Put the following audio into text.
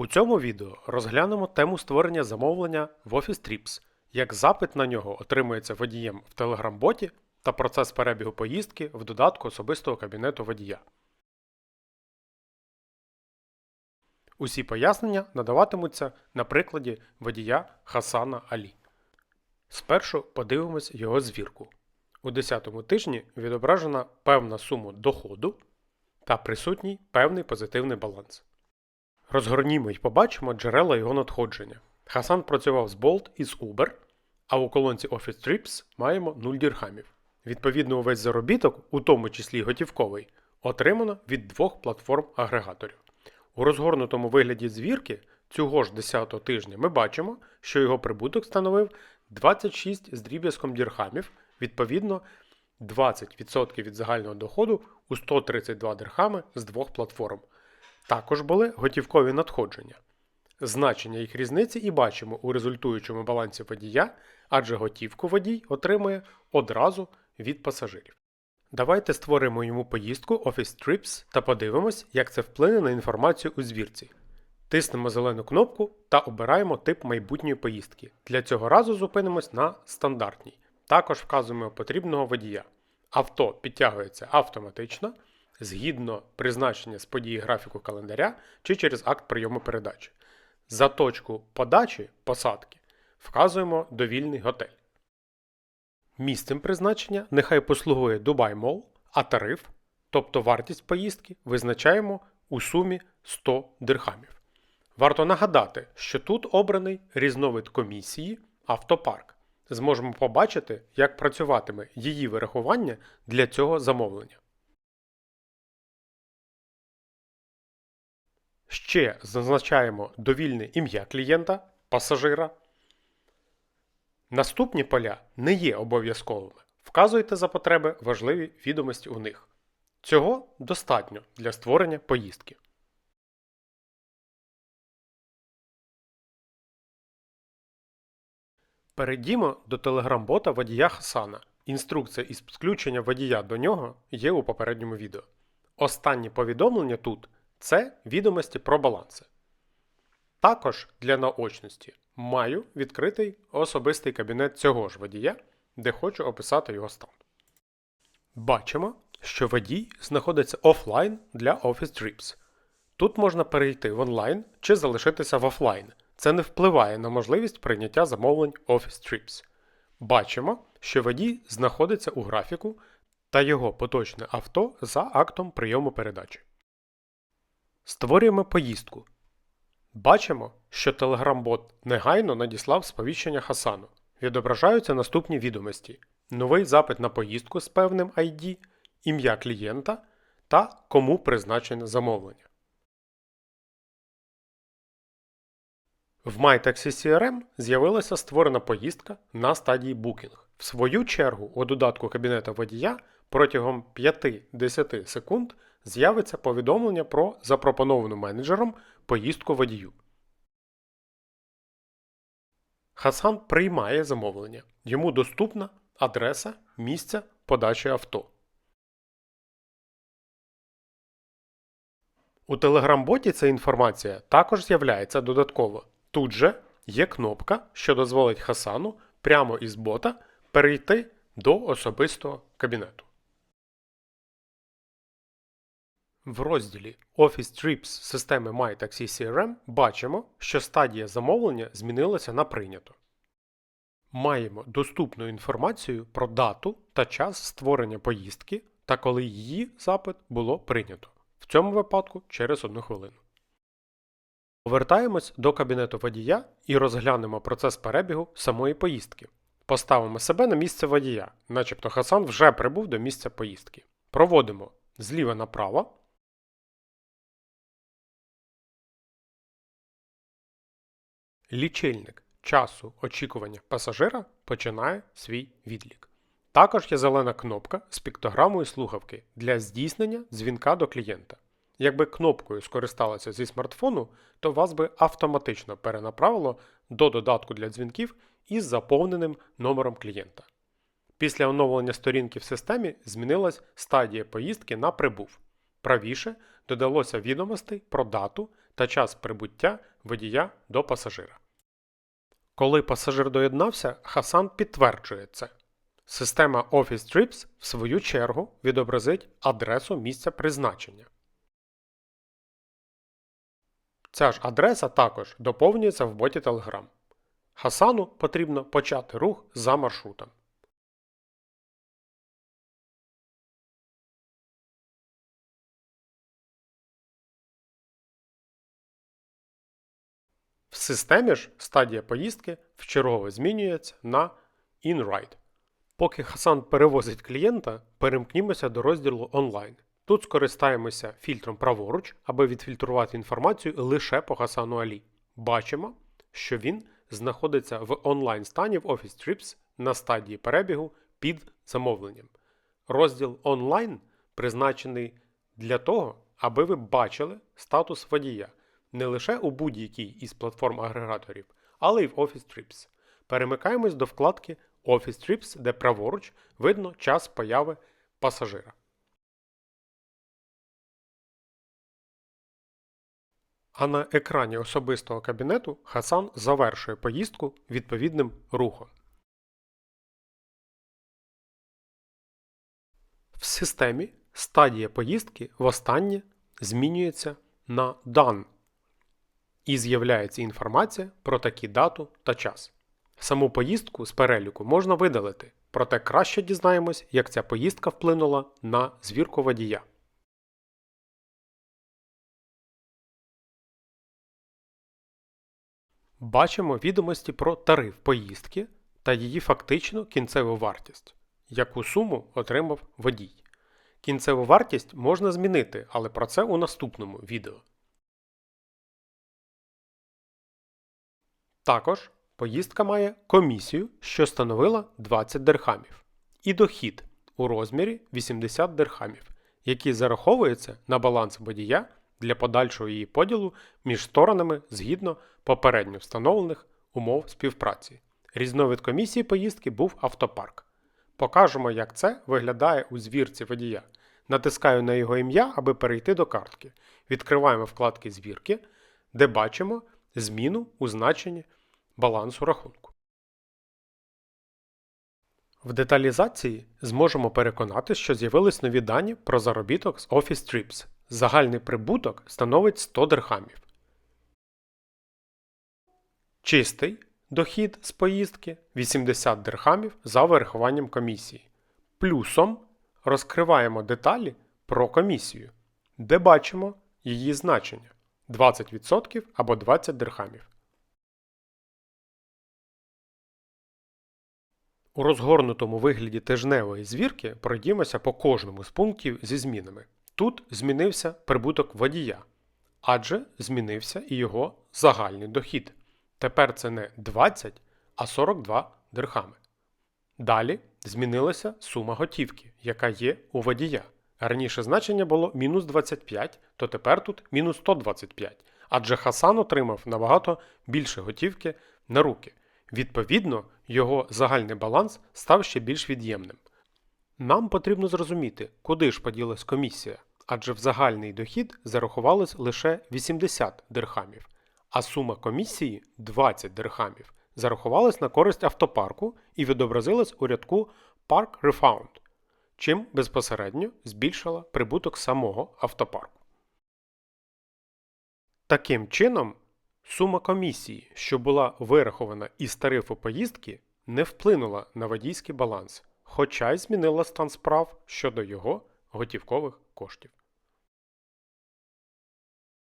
У цьому відео розглянемо тему створення замовлення в Office Trips, як запит на нього отримується водієм в Telegram-боті та процес перебігу поїздки в додатку особистого кабінету водія. Усі пояснення надаватимуться на прикладі водія Хасана Алі. Спершу подивимось його звірку. У 10 тижні відображена певна сума доходу та присутній певний позитивний баланс. Розгорнімо і побачимо джерела його надходження. Хасан працював з Bolt і з Uber, а у колонці Office Trips маємо 0 дірхамів. Відповідно, увесь заробіток, у тому числі готівковий, отримано від двох платформ-агрегаторів. У розгорнутому вигляді звірки цього ж 10 тижня ми бачимо, що його прибуток становив 26 з дріб'язком дірхамів, відповідно 20% від загального доходу у 132 дирхами з двох платформ. Також були готівкові надходження. Значення їх різниці і бачимо у результуючому балансі водія, адже готівку водій отримує одразу від пасажирів. Давайте створимо йому поїздку Office Trips та подивимось, як це вплине на інформацію у звірці. Тиснемо зелену кнопку та обираємо тип майбутньої поїздки. Для цього разу зупинимось на стандартній. Також вказуємо потрібного водія. Авто підтягується автоматично згідно призначення з події графіку календаря чи через акт прийому передачі. За точку подачі посадки вказуємо довільний готель. Місцем призначення нехай послугує Дубай Мол, а тариф, тобто вартість поїздки, визначаємо у сумі 100 дирхамів. Варто нагадати, що тут обраний різновид комісії автопарк. Зможемо побачити, як працюватиме її вирахування для цього замовлення. Ще зазначаємо довільне ім'я клієнта, пасажира. Наступні поля не є обов'язковими. Вказуйте за потреби важливі відомості у них. Цього достатньо для створення поїздки. Перейдімо до телеграм-бота водія Хасана. Інструкція із підключення водія до нього є у попередньому відео. Останнє повідомлення тут це відомості про баланси. Також для наочності маю відкритий особистий кабінет цього ж водія, де хочу описати його стан. Бачимо, що водій знаходиться офлайн для Office Trips. Тут можна перейти в онлайн чи залишитися в офлайн. Це не впливає на можливість прийняття замовлень Office Trips. Бачимо, що водій знаходиться у графіку та його поточне авто за актом прийому передачі. Створюємо поїздку. Бачимо, що Telegram-бот негайно надіслав сповіщення Хасану. Відображаються наступні відомості: новий запит на поїздку з певним ID, ім'я клієнта та кому призначене замовлення. В MyTaxi CRM з'явилася створена поїздка на стадії Booking. В свою чергу у додатку кабінета водія протягом 5-10 секунд з'явиться повідомлення про запропоновану менеджером поїздку водію. Хасан приймає замовлення. Йому доступна адреса місця подачі авто. У Telegram-боті ця інформація також з'являється додатково. Тут же є кнопка, що дозволить Хасану прямо із бота перейти до особистого кабінету. В розділі Office Trips системи MyTaxi CRM бачимо, що стадія замовлення змінилася на прийнято. Маємо доступну інформацію про дату та час створення поїздки та коли її запит було прийнято. В цьому випадку через одну хвилину. Повертаємось до кабінету водія і розглянемо процес перебігу самої поїздки. Поставимо себе на місце водія, начебто Хасан вже прибув до місця поїздки. Проводимо зліва направо. Лічильник часу очікування пасажира починає свій відлік. Також є зелена кнопка з піктограмою слухавки для здійснення дзвінка до клієнта. Якби кнопкою скористалися зі смартфону, то вас би автоматично перенаправило до додатку для дзвінків із заповненим номером клієнта. Після оновлення сторінки в системі змінилась стадія поїздки на прибув. Правіше додалося відомостей про дату та час прибуття водія до пасажира. Коли пасажир доєднався, Хасан підтверджує це. Система Office Trips, в свою чергу, відобразить адресу місця призначення. Ця ж адреса також доповнюється в боті Telegram. Хасану потрібно почати рух за маршрутом. В системі ж стадія поїздки вчергове змінюється на InRide. Поки Хасан перевозить клієнта, перемкнімося до розділу онлайн. Тут скористаємося фільтром праворуч, аби відфільтрувати інформацію лише по Хасану Алі. Бачимо, що він знаходиться в онлайн стані в Office Trips на стадії перебігу під замовленням. Розділ онлайн призначений для того, аби ви бачили статус водія не лише у будь-якій із платформ агрегаторів, але й в Office Trips. Перемикаємось до вкладки Office Trips, де праворуч видно час появи пасажира. А на екрані особистого кабінету Хасан завершує поїздку відповідним рухом. В системі стадія поїздки востаннє змінюється на Done і з'являється інформація про такі дату та час. Саму поїздку з переліку можна видалити, проте краще дізнаємось, як ця поїздка вплинула на звірку водія. Бачимо відомості про тариф поїздки та її фактичну кінцеву вартість, яку суму отримав водій. Кінцеву вартість можна змінити, але про це у наступному відео. Також поїздка має комісію, що становила 20 дирхамів, і дохід у розмірі 80 дирхамів, який зараховується на баланс водія для подальшого її поділу між сторонами згідно попередньо встановлених умов співпраці. Різновид комісії поїздки був автопарк. Покажемо, як це виглядає у звірці водія. Натискаю на його ім'я, аби перейти до картки. Відкриваємо вкладки звірки, де бачимо зміну у значенні балансу рахунку. В деталізації зможемо переконати, що з'явились нові дані про заробіток з Office Trips. Загальний прибуток становить 100 дирхамів. Чистий дохід з поїздки 80 дирхамів за вирахуванням комісії. Плюсом розкриваємо деталі про комісію, де бачимо її значення 20% або 20 дирхамів. У розгорнутому вигляді тижневої звірки пройдімося по кожному з пунктів зі змінами. Тут змінився прибуток водія, адже змінився і його загальний дохід. Тепер це не 20, а 42 дирхами. Далі змінилася сума готівки, яка є у водія. Раніше значення було мінус 25, то тепер тут мінус 125, адже Хасан отримав набагато більше готівки на руки. Відповідно, його загальний баланс став ще більш від'ємним. Нам потрібно зрозуміти, куди ж поділась комісія, адже в загальний дохід зарахувалось лише 80 дирхамів, а сума комісії 20 дирхамів зарахувалась на користь автопарку і відобразилась у рядку Park Refund, чим безпосередньо збільшила прибуток самого автопарку. Таким чином, сума комісії, що була вирахована із тарифу поїздки, не вплинула на водійський баланс, хоча й змінила стан справ щодо його готівкових коштів.